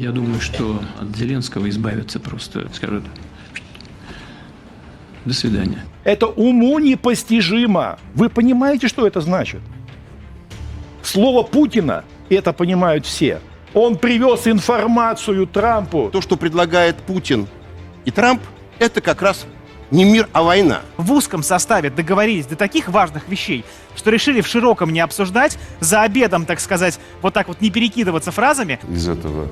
Я думаю, что от Зеленского избавиться просто скажут «до свидания». Это уму непостижимо. Вы понимаете, что это значит? Слово Путина, это понимают все. Он привез информацию Трампу. То, что предлагает Путин и Трамп, это как раз не мир, а война. в узком составе договорились до таких важных вещей, что решили в широком не обсуждать, за обедом, так сказать, вот так вот не перекидываться фразами. Из этого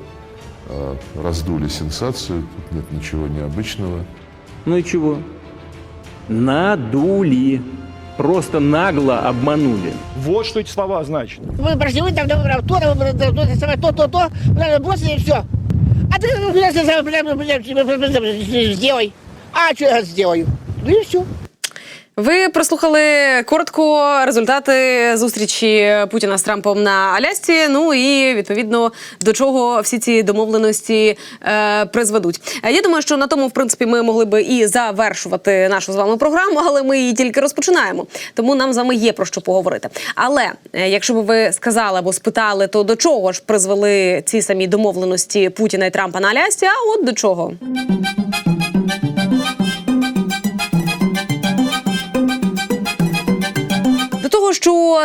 раздули сенсацию, тут нет ничего необычного. Ну и чего? Надули. Просто нагло обманули. Вот что эти слова значат. Вы прошли, вы там, там, там, то, там, то, то, то, то, то, то, надо бросить и все. А ты ну, сделай. А что я сделаю? Ну и все. Ви прослухали коротко результати зустрічі Путіна з Трампом на Алясці. Ну і відповідно до чого всі ці домовленості е, призведуть. Е, Я думаю, що на тому, в принципі, ми могли би і завершувати нашу з вами програму, але ми її тільки розпочинаємо. Тому нам з вами є про що поговорити. Але е, якщо б ви сказали або спитали, то до чого ж призвели ці самі домовленості Путіна і Трампа на Алясці? А от до чого.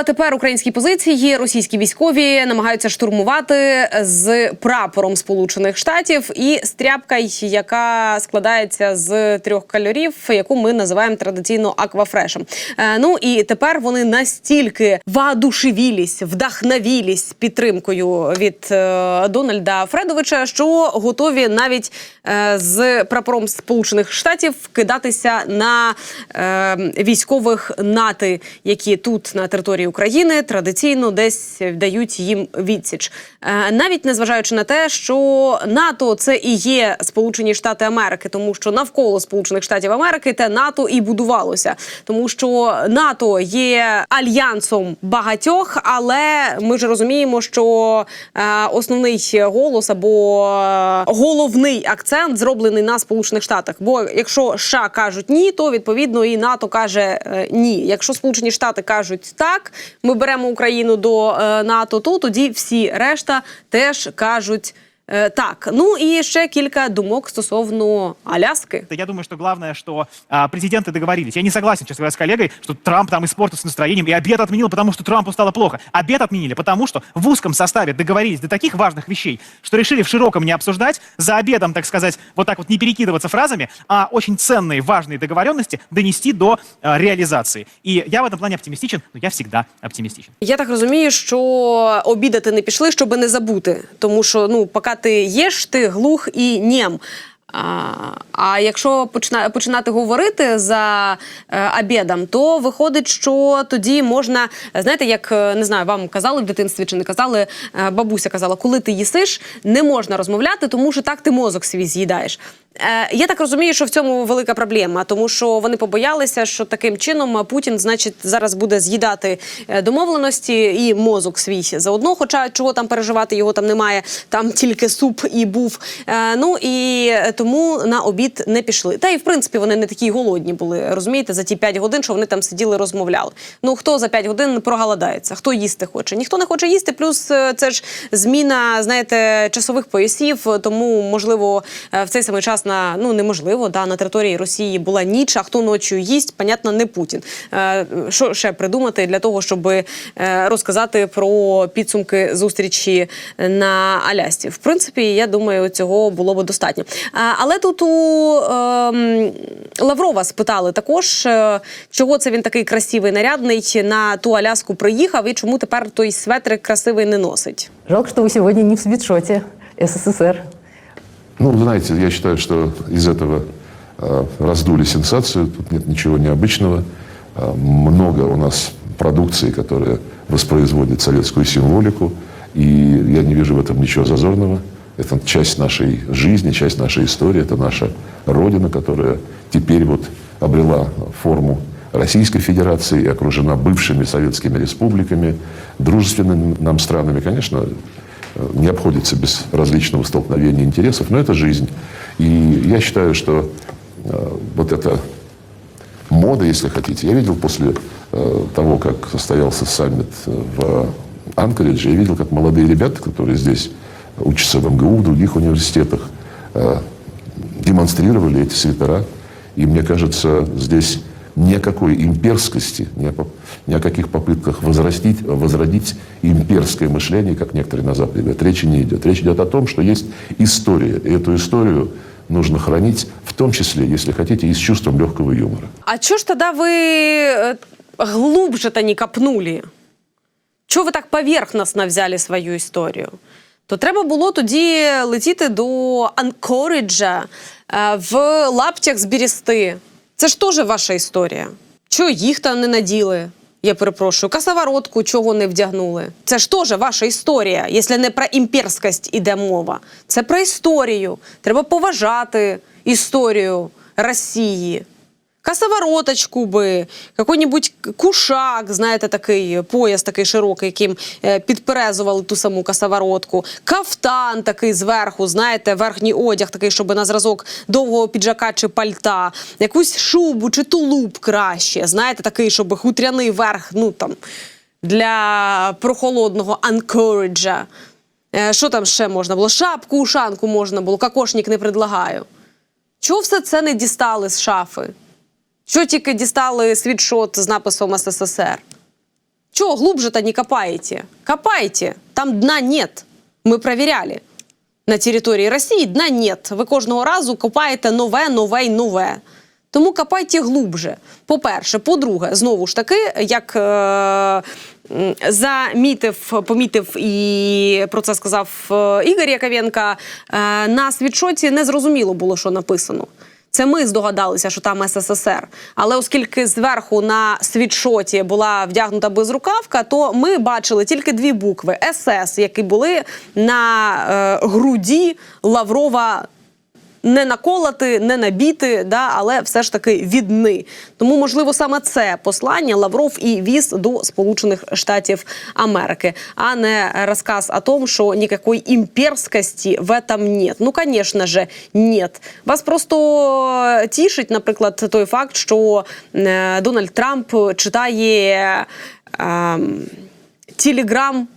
Тепер українські позиції російські військові намагаються штурмувати з прапором Сполучених Штатів і стряпка, яка складається з трьох кольорів, яку ми називаємо традиційно аквафрешем. Е, ну і тепер вони настільки воодушевілись, вдохновілись підтримкою від е, Дональда Фредовича, що готові навіть е, з прапором Сполучених Штатів кидатися на військових НАТО, які тут на території України традиційно десь дають їм відсіч, е, навіть незважаючи на те, що НАТО це і є Сполучені Штати Америки, тому що навколо Сполучених Штатів Америки те НАТО і будувалося, тому що НАТО є альянсом багатьох, але ми ж розуміємо, що е, основний голос або е, головний акцент зроблений на Сполучених Штатах. Бо якщо США кажуть ні, то відповідно і НАТО каже ні. Якщо Сполучені Штати кажуть так, ми беремо Україну до е, НАТО, то тоді всі решта теж кажуть. е, Так, ну і ще кілька думок стосовно Аляски. Я думаю, что главное, что а, президенты договорились. Я не согласен, честно говоря, с коллегой, что Трамп там испортился настроением и обед отменил, потому что Трампу стало плохо. Обед отменили, потому что в узком составе договорились до таких важных вещей, что решили в широком не обсуждать, за обедом, так сказать, вот так вот не перекидываться фразами, а очень ценные, важные договоренности донести до а, реализации. И я в этом плане оптимистичен, но я всегда оптимистичен. Я так розумію, що обідати не пішли, щоб не забути. Тому що ну, поки ти їш, ти глух і нєм. А, якщо почина, починати говорити за е, обідом, то виходить, що тоді можна, знаєте, як е, не знаю, вам казали в дитинстві чи не казали, е, бабуся казала, коли ти їсиш, не можна розмовляти, тому що так ти мозок свій з'їдаєш. Я так розумію, що в цьому велика проблема, тому що вони побоялися, що таким чином Путін, значить, зараз буде з'їдати домовленості і мозок свій заодно. Хоча чого там переживати, його там немає. Там тільки суп і був. Ну і тому на обід не пішли. Та й в принципі вони не такі голодні були. Розумієте, за ті 5 годин, що вони там сиділи, розмовляли. Ну хто за 5 годин проголодається? Хто їсти хоче? Ніхто не хоче їсти. Плюс е, це ж зміна, знаєте, часових поясів. Тому можливо е, в цей самий час на ну неможливо, да на території Росії була ніч. А хто ночі їсть, понятно, не Путін. Е, Що ще придумати для того, щоб розказати про підсумки зустрічі на Алясці? В принципі, я думаю, цього було би достатньо. А, Але тут у ем, Лаврова спитали також, е, чого це він такий красивий, нарядний на ту Аляску приїхав, і чому тепер той светрик красивий не носить. Жалко, что вы сегодня не в свитшоте СССР. Ну, вы знаете, я считаю, что из этого э, раздули сенсацию, тут нет ничего необычного. Э, много у нас продукции, которая воспроизводит советскую символику, и я не вижу в этом ничего зазорного. Это часть нашей жизни, часть нашей истории, это наша родина, которая теперь вот обрела форму Российской Федерации и окружена бывшими советскими республиками, дружественными нам странами, конечно, не обходится без различного столкновения интересов, но это жизнь. И я считаю, что э, вот эта мода, если хотите, я видел после э, того, как состоялся саммит э, в Анкоридже, я видел, как молодые ребята, которые здесь учатся в МГУ, в других университетах, э, демонстрировали эти свитера. И мне кажется, здесь ни о какой имперскости, ни о, поп- ни о каких попытках возрастить, возродить имперское мышление, как некоторые на Западе говорят, речи не идет. Речь идет о том, что есть история. И эту историю нужно хранить, в том числе, если хотите, и с чувством легкого юмора. А чого ж тоді ви е, глубже-то не копнули? Чого ви так поверхностно взяли свою історію? То треба було тоді летіти до Анкориджа е, в лаптях з Бірісти. Це ж теж ваша історія. Чого їх там не наділи? Я перепрошую, касаворотку чого не вдягнули? Це ж теж ваша історія, якщо не про імперськість іде мова. Це про історію. Треба поважати історію Росії. Косовороточку би, який-небудь кушак, знаєте, такий пояс такий широкий, яким е, підперезували ту саму косоворотку. Кафтан такий зверху, знаєте, верхній одяг такий, щоб на зразок довгого піджака чи пальта. Якусь шубу чи тулуб краще, знаєте, такий, щоб хутряний верх, ну там, для прохолодного анкориджа. Що там ще можна було? Шапку, ушанку можна було, кокошник не предлагаю. Чого все це не дістали з шафи? Що тільки дістали світшот з написом СССР? Чого глубже-то не копаете? Копайте, там дна нет. Ми перевіряли. На території Росії дна нет. Ви кожного разу копаєте нове, нове й нове. Тому копайте глубже. По-перше, по-друге, знову ж таки, як е, замітив, помітив і про це сказав е, Ігор Яковенка, е, на світшоті не зрозуміло було, що написано. Це ми здогадалися, що там СССР. Але оскільки зверху на світшоті була вдягнута безрукавка, то ми бачили тільки дві букви СС, які були на е, груді Лаврова не наколоти, не набіти, да, але все ж таки відни. Тому, можливо, саме це послання Лавров і віз до Сполучених Штатів Америки, а не розказ о том, що ніякої імперськості в этом нет. Ну, звісно же, нет. Вас просто тішить, наприклад, той факт, що е, Дональд Трамп читає е, телеграм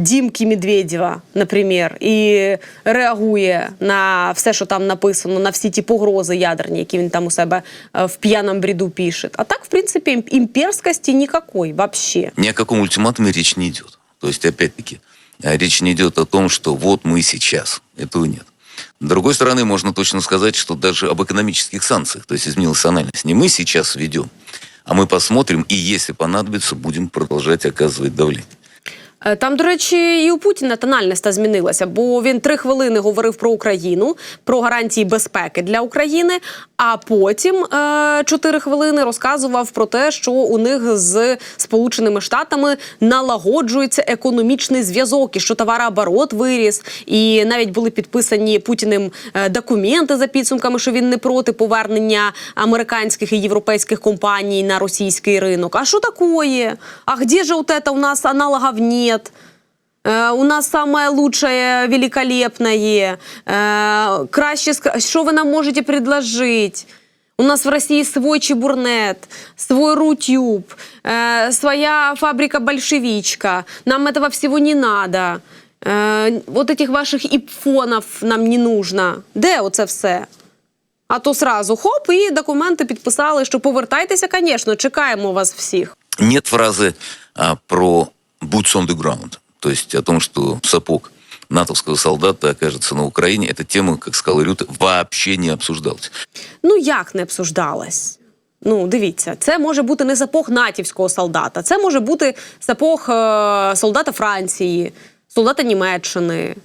Дімки Медведєва, наприклад, і реагує на все, що там написано, на всі ті погрози ядерні, які він там у себе е, в п'яному бреду пише. А так, в принципі, ім- імперськості ніякої вообще. Ни о каком ультиматуме речь не идет. То есть, опять-таки, э, речь не идет о том, что вот мы сейчас. Этого нет. С другой стороны, можно точно сказать, что даже об экономических санкциях, то есть изменилась тональность, не мы сейчас ведем, а мы посмотрим и, если понадобится, будем продолжать оказывать давление. Е, Там, до речі, і у Путіна тональність змінилася, бо він три хвилини говорив про Україну, про гарантії безпеки для України. А потім е, чотири хвилини розказував про те, що у них з Сполученими Штатами налагоджується економічний зв'язок, і що товарооборот виріс, і навіть були підписані Путіним е, документи за підсумками, що він не проти повернення американських і європейських компаній на російський ринок. А що такое? А где же вот это у нас аналогов нет? Е, У нас самое лучшее, великолепное. Е, Краще, ск- що ви нам можете предложить? У нас в России свой чебурнет, свой рутюб, э, своя фабрика большевичка. Нам этого всего не надо. Э, вот этих ваших іпфонів нам не нужно. Де оце все? А то сразу хоп, і документи підписали, що повертайтеся, звісно, чекаємо вас всіх. Нет фразы а, про boots on the ground. То есть о том, что сапог натовского солдата окажется на Украине. Эта тема, как сказал Рюта, вообще не обсуждалась. Ну як не обсуждалась? Ну, дивіться, це може бути не сапог натівського солдата, це може бути сапог е, солдата Франції, солдата Німеччини,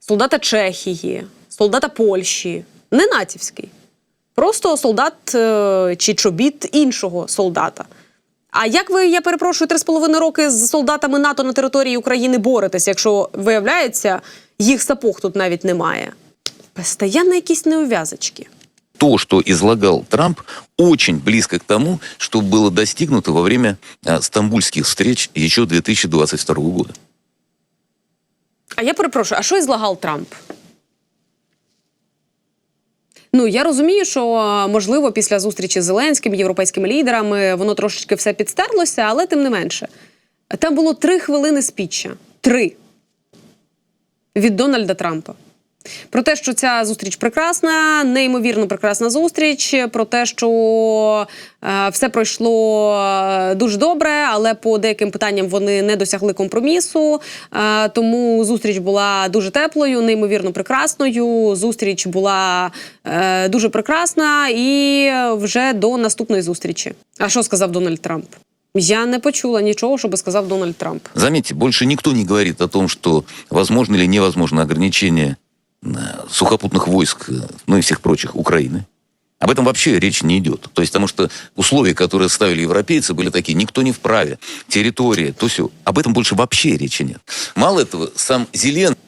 солдата Чехії, солдата Польщі. Не натівський. Просто солдат е, чи чобіт іншого солдата. А як ви, я перепрошую, три з половиною роки з солдатами НАТО на території України боретесь, якщо виявляється, їх сапог тут навіть немає? Постоянно якісь неув'язочки. то, что излагал Трамп, очень близко к тому, что было достигнуто во время а, стамбульских встреч еще 2022 года. А я перепрошую, а що ізлагав Трамп? Ну, я розумію, що можливо після зустрічі з Зеленським, європейськими лідерами, воно трошечки все підстерлося, але тим не менше. Там було три хвилини спіччя. Три. від Дональда Трампа. Про те, що ця зустріч прекрасна, неймовірно прекрасна зустріч. Про те, що е, все пройшло е, дуже добре, але по деяким питанням вони не досягли компромісу. Е, тому зустріч була дуже теплою, неймовірно прекрасною. Зустріч була е, дуже прекрасна і вже до наступної зустрічі. А що сказав Дональд Трамп? Я не почула нічого, що би сказав Дональд Трамп. Заметьте, больше никто не говорит о том, что возможно или невозможно ограничение сухопутных войск, э, ну и всех прочих Украины. Об этом вообще речь не идет. То есть, потому что условия, которые ставили европейцы, были такие, никто не вправе, территория, то все. Об этом больше вообще речи нет. Мало этого, сам Зеленский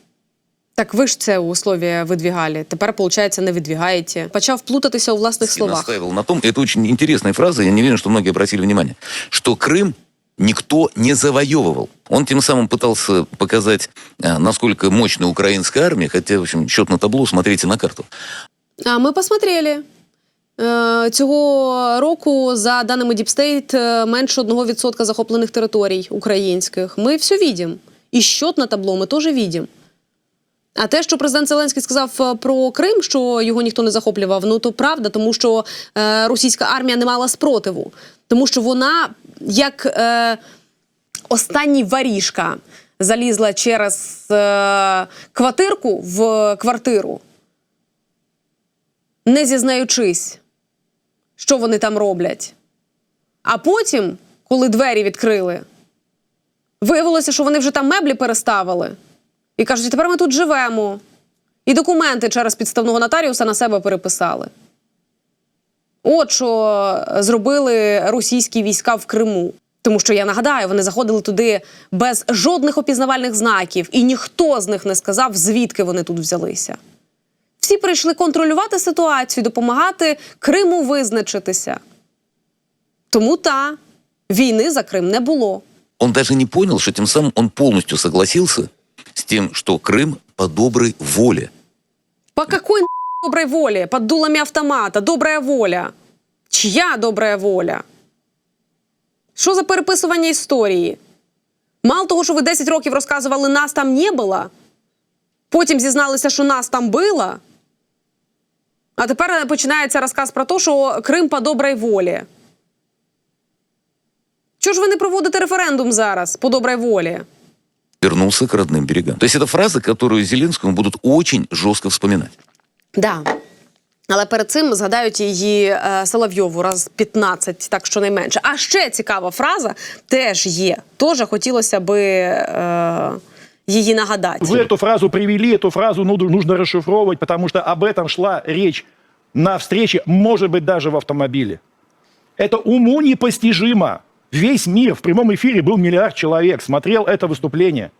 Так ви ж це условия видвігали. Тепер, виходить, не видвігаєте. Почав плутатися у власних словах. настаивал на том, это очень интересная фраза, я не уверен, что многие обратили внимание, что Крым никто не завоевывал. Он тем самым пытался показать, э, насколько мощная украинская армия, хотя, в общем, счет на табло, смотрите на карту. А ми посмотрели. Е, Цього року, за даними Діпстейт, менше 1% захоплених територій українських. Ми все видим. І счет на табло ми теж видим. А те, що президент Зеленський сказав е, про Крим, що його ніхто не захоплював, ну то правда, тому що е, російська армія не мала спротиву. Тому що вона, як е, останній варіжка, залізла через е, квартирку в квартиру, не зізнаючись, що вони там роблять. А потім, коли двері відкрили, виявилося, що вони вже там меблі переставили. І кажуть, тепер ми тут живемо. І документи через підставного нотаріуса на себе переписали. От що зробили російські війська в Криму. Тому що я нагадаю, вони заходили туди без жодних опізнавальних знаків, і ніхто з них не сказав, звідки вони тут взялися. Всі прийшли контролювати ситуацію, допомагати Криму визначитися. Тому та війни за Крим не було. Он даже не понял, что тем самым он полностью согласился с тем, что Крым по доброй воле. По какой доброй воле? Под дулами автомата. Добрая воля. Чия добрая воля? Що за переписування історії? Мало того, що ви 10 років розказували, нас там не було, потім зізналися, що нас там було, а тепер починається розказ про те, що Крим по добрій волі. Чого ж ви не проводите референдум зараз по добрій волі? вернулся к родным берегам. То есть это фраза, которую Зеленскому будут очень жестко вспоминать. Да. Але перед цим згадають її е, Соловйову раз 15, так що найменше. А ще цікава фраза теж є. Теж хотілося би е, її нагадати. Вы эту фразу привели, эту фразу ну, нужно расшифровывать, потому что об этом шла речь на встрече, может быть, даже в автомобиле. Это уму непостижимо. Весь мир в прямом эфире был миллиард человек, смотрел это выступление.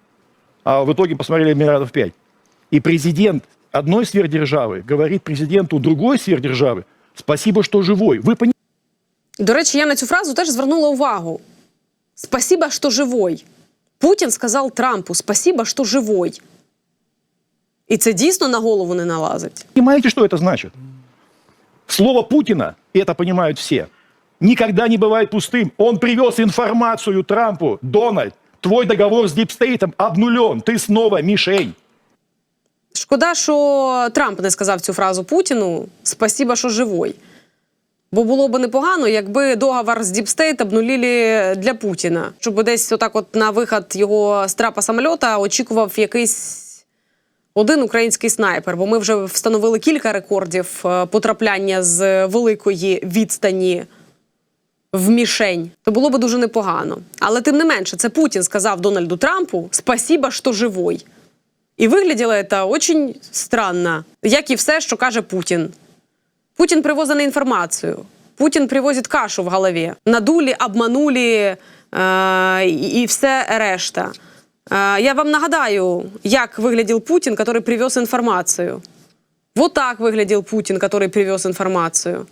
А в итоге посмотрели миллиардов пять. И президент одной сверхдержавы говорит президенту другой сверхдержавы, спасибо, что живой. Вы понимаете? До речі, я на цю фразу теж звернула увагу. Спасибо, що живой. Путін сказав Трампу: Спасибо, що живой. І це дійсно на голову не налазить. Понимаете, что это значит? Слово Путина, и это понимают все, никогда не бывает пустым. Он привез информацию Трампу. Дональд, твой договор с Дипстейтом обнулен. Ты снова мишень. Шкода, що Трамп не сказав цю фразу Путіну Спасіба, що живой. Бо було б непогано, якби договор з Діпстейт обнулили для Путіна, щоб десь отак, от на вихід його з трапа самольота очікував якийсь один український снайпер. Бо ми вже встановили кілька рекордів е, потрапляння з великої відстані в мішень. То було б дуже непогано. Але тим не менше, це Путін сказав Дональду Трампу Спасіба, що живой. І вигляділо це дуже странно, як і все, що каже Путін. Путін привозить інформацію. Путін привозить кашу в голові. Надулі, обманулі е, і все решта. Е, я вам нагадаю, як виглядів Путін, який привез інформацію. Вот так выглядел Путин, который привез информацию.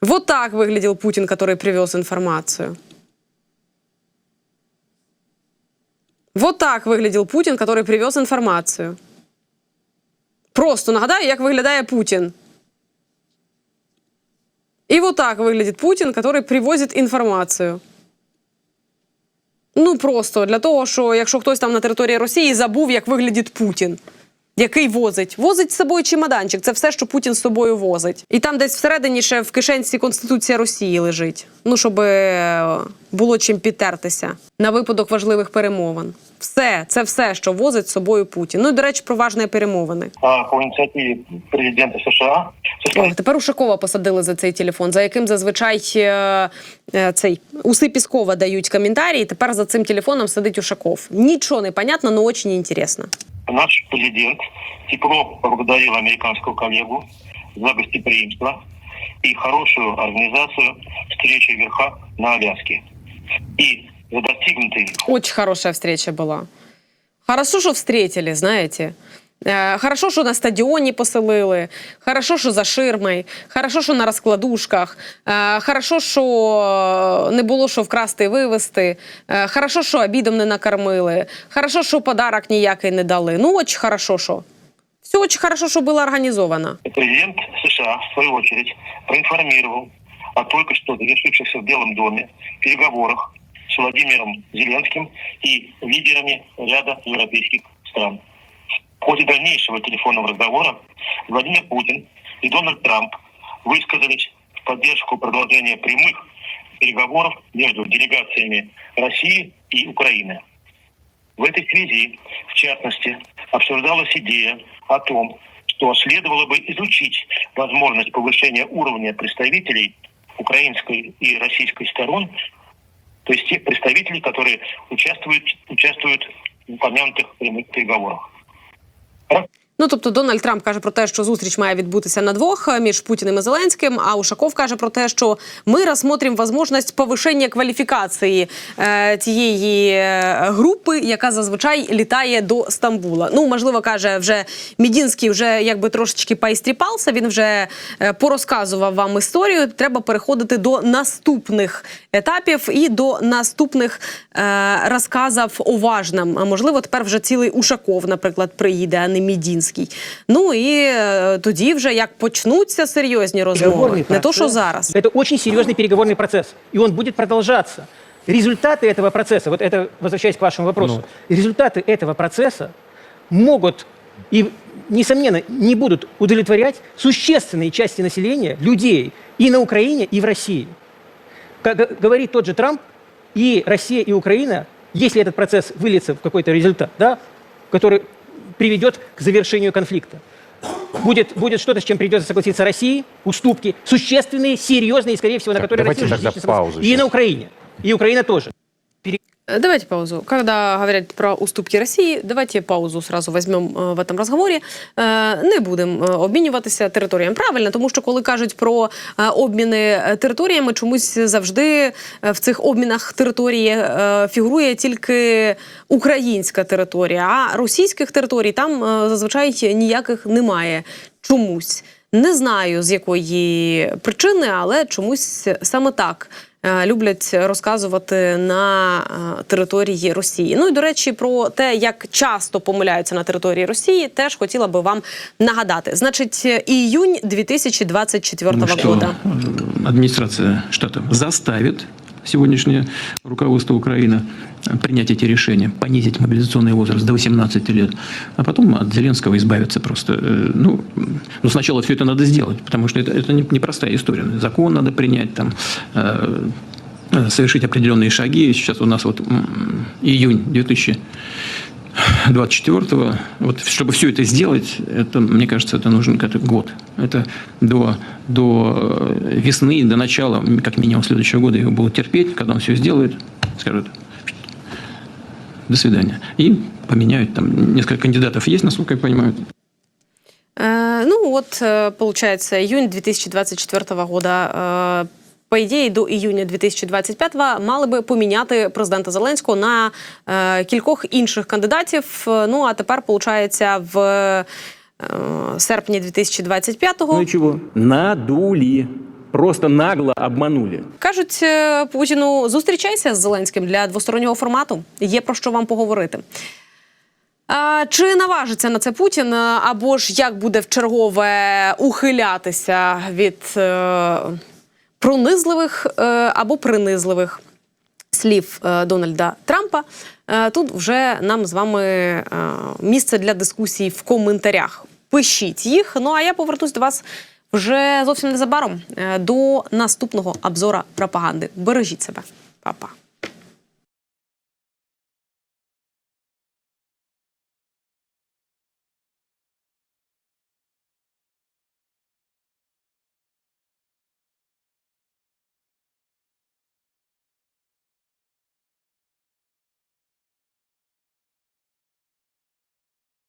Вот так выглядел Путин, который привез информацию. Вот так виглядів Путін, який привез інформацію. Просто нагадаю, як виглядає Путін. І вот так виглядить Путін, який привозить інформацію. Ну просто для того, що якщо хтось там на території Росії забув, як виглядить Путін. Який возить? Возить з собою чемоданчик. Це все, що Путін з собою возить. І там десь всередині ще в кишенці Конституція Росії лежить. Ну, щоб е, було чим підтертися на випадок важливих перемовин. Все, це все, що возить з собою Путін. Ну і до речі, про важні перемовини. А, по инициативе президента США США О, тепер Ушакова посадили за цей телефон, за яким зазвичай е, е, цей уси Піскова дають коментарі. і Тепер за цим телефоном сидить Ушаков. Нічого не понятно, але дуже інтересно. Наш президент тепло поблагодарил американского коллегу за гостеприимство и хорошую организацию встречи верха на Аляске. И за достигнутый Очень хорошая встреча была. Хорошо, що встретили, знаєте. Е, Хорошо, що на стадіоні поселили, хорошо, що за ширмою, хорошо, що на розкладушках, е, хорошо, що не було що вкрасти і вивезти, е, хорошо, що обідом не накормили, хорошо, що подарок ніякий не дали. Ну, очень хорошо, що. Все очень хорошо, що було організовано. президент США, в свою очередь, проинформировал о только что завершившихся в Белом доме переговорах с Владимиром Зеленским и лидерами ряда европейских стран. В ходе дальнейшего телефонного разговора Владимир Путин и Дональд Трамп высказались в поддержку продолжения прямых переговоров между делегациями России и Украины. В этой связи, в частности, обсуждалась идея о том, что следовало бы изучить возможность повышения уровня представителей украинской и российской сторон, то есть тех представителей, которые участвуют, участвуют в упомянутых прямых переговорах. Okay. Ну тобто Дональд Трамп каже про те, що зустріч має відбутися на двох е, між Путіним і Зеленським. А Ушаков каже про те, що ми розсмотрим можливість повишення кваліфікації е, тієї е, групи, яка зазвичай літає до Стамбула. Ну можливо, каже вже Мідінський, вже якби трошечки поістріпався. Він вже е, порозказував вам історію. Треба переходити до наступних етапів і до наступних е, розказів уважним. А можливо, тепер вже цілий Ушаков, наприклад, приїде, а не Мідінський. Ну і е, тоді вже як почнуться серйозні розмови, не то що зараз. Это очень серьезный переговорный процесс, и он будет продолжаться. Результаты этого процесса, вот это, возвращаясь к вашему вопросу, результаты этого процесса могут и, несомненно, не будут удовлетворять существенные части населения, людей и на Украине, и в России. Как г- говорит тот же Трамп, и Россия, и Украина, если этот процесс выльется в какой-то результат, да, который приведет к завершению конфликта, будет, будет что-то, с чем придется согласиться России, уступки, существенные, серьезные, и, скорее всего, на Так, которые Россия тогда паузу И сейчас. на Украине. И Украина тоже. Э, Давайте паузу. Когда говорят про уступки Росії, давайте паузу сразу візьмемо е, в этом розговорі. Е, Не будемо обмінюватися територіями. Правильно, тому що коли кажуть про обміни територіями, чомусь завжди в цих обмінах території е, фігурує тільки українська територія, а російських територій там е, зазвичай ніяких немає. Чомусь. Не знаю з якої причини, але чомусь саме так люблять розказувати на е, території Росії. Ну і до речі, про те, як часто помиляються на території Росії, теж хотіла би вам нагадати. Значить, е, іюнь 2024 Думаю, что года. э, администрация штата заставит сегодняшнее руководство Украины э, принять эти решения, понизить мобилизационный возраст до 18 лет, а потом от Зеленского избавиться просто. Э, Ну, м, ну сначала все это надо сделать, потому что это, это не- непростая история. Закон надо принять, там, э, совершить определенные шаги. Сейчас у нас вот июнь 2000 24-го, вот, чтобы все это сделать, это, мне кажется, это нужен как-то год. Это до, до э, весны, до начала, как минимум, следующего года его будут терпеть, когда он все сделает, скажут, до свидания. И поменяют, там несколько кандидатов есть, насколько я понимаю. Э, ну вот, э, получается, июнь 2024 года. По ідеї, до іюня 2025 мали би поміняти президента Зеленського на е, кількох інших кандидатів. Ну а тепер, виходить, в е, серпні 2025-го Ну и чего? Надули. Просто нагло обманули. Кажуть е, Путіну, зустрічайся з Зеленським для двостороннього формату. Є про що вам поговорити. А, чи наважиться на це Путін, або ж як буде в чергове ухилятися від е, пронизливих е, або принизливих слів е, Дональда Трампа. Е, Тут вже нам з вами місце для дискусій в коментарях. Пишіть їх. Ну а я повернусь до вас вже зовсім незабаром до наступного обзора пропаганди. Бережіть себе, Па-па.